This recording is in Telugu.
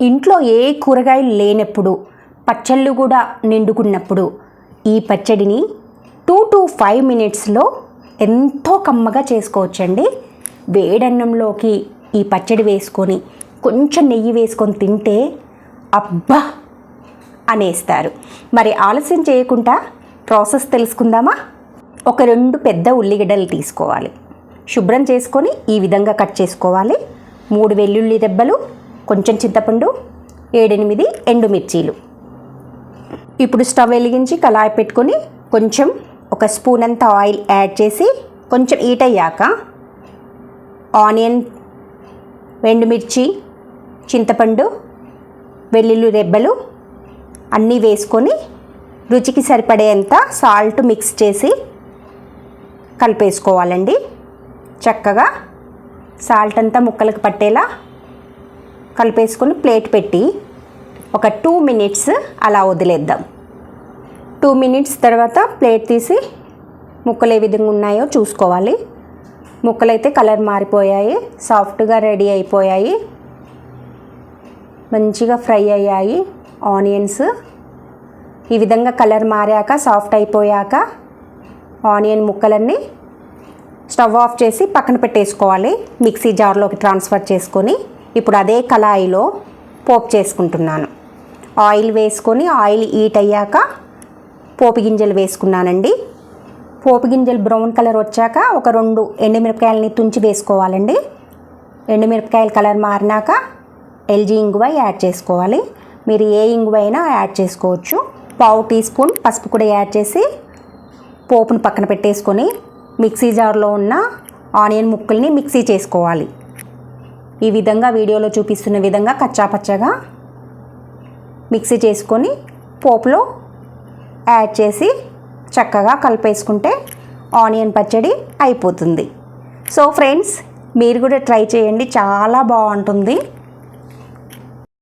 ఇంట్లో ఏ కూరగాయలు లేనప్పుడు పచ్చళ్ళు కూడా నిండుకున్నప్పుడు ఈ పచ్చడిని టూ టు ఫైవ్ మినిట్స్లో ఎంతో కమ్మగా చేసుకోవచ్చండి. వేడన్నంలోకి ఈ పచ్చడి వేసుకొని కొంచెం నెయ్యి వేసుకొని తింటే అబ్బా! అనేస్తారు. మరి ఆలస్యం చేయకుండా ప్రాసెస్ తెలుసుకుందామా? ఒక రెండు పెద్ద ఉల్లిగడ్డలు తీసుకోవాలి. శుభ్రం చేసుకొని ఈ విధంగా కట్ చేసుకోవాలి. మూడు వెల్లుల్లి దెబ్బలు కొంచెం చింతపండు ఏడెనిమిది ఎండుమిర్చీలు. ఇప్పుడు స్టవ్ వెలిగించి కళాయి పెట్టుకొని కొంచెం ఒక స్పూన్ అంత ఆయిల్ యాడ్ చేసి కొంచెం హీట్ అయ్యాక ఆనియన్ ఎండుమిర్చి చింతపండు వెల్లుల్లి రెబ్బలు అన్నీ వేసుకొని రుచికి సరిపడేంత సాల్ట్ మిక్స్ చేసి కలిపేసుకోవాలండి. చక్కగా సాల్ట్ అంతా ముక్కలకు పట్టేలా కలిపేసుకొని ప్లేట్ పెట్టి ఒక టూ మినిట్స్ అలా వదిలేద్దాం. టూ మినిట్స్ తర్వాత ప్లేట్ తీసి ముక్కలు ఏ విధంగా ఉన్నాయో చూసుకోవాలి. ముక్కలు అయితే కలర్ మారిపోయాయి సాఫ్ట్గా రెడీ అయిపోయాయి. మంచిగా ఫ్రై అయ్యాయి ఆనియన్స్. ఈ విధంగా కలర్ మారాక సాఫ్ట్ అయిపోయాక ఆనియన్ ముక్కలన్నీ స్టవ్ ఆఫ్ చేసి పక్కన పెట్టేసుకోవాలి. మిక్సీ జార్లోకి ట్రాన్స్ఫర్ చేసుకొని ఇప్పుడు అదే కళాయిలో పోపు చేసుకుంటున్నాను. ఆయిల్ వేసుకొని ఆయిల్ హీట్ అయ్యాక పోపు గింజలు వేసుకున్నానండి. పోపు గింజలు బ్రౌన్ కలర్ వచ్చాక ఒక రెండు ఎండుమిరపకాయలని తుంచి వేసుకోవాలండి. ఎండుమిరపకాయల కలర్ మారినాక ఎల్జీ ఇంగువ యాడ్ చేసుకోవాలి. మీరు ఏ ఇంగువ అయినా యాడ్ చేసుకోవచ్చు. పావు టీ స్పూన్ పసుపు కూడా యాడ్ చేసి పోపును పక్కన పెట్టేసుకొని మిక్సీ జార్లో ఉన్న ఆనియన్ ముక్కల్ని మిక్సీ చేసుకోవాలి. ఈ విధంగా వీడియోలో చూపిస్తున్న విధంగా కచ్చాపచ్చగా మిక్సీ చేసుకొని పోపులో యాడ్ చేసి చక్కగా కలిపేసుకుంటే ఆనియన్ పచ్చడి అయిపోతుంది. సో ఫ్రెండ్స్ మీరు కూడా ట్రై చేయండి. చాలా బాగుంటుంది.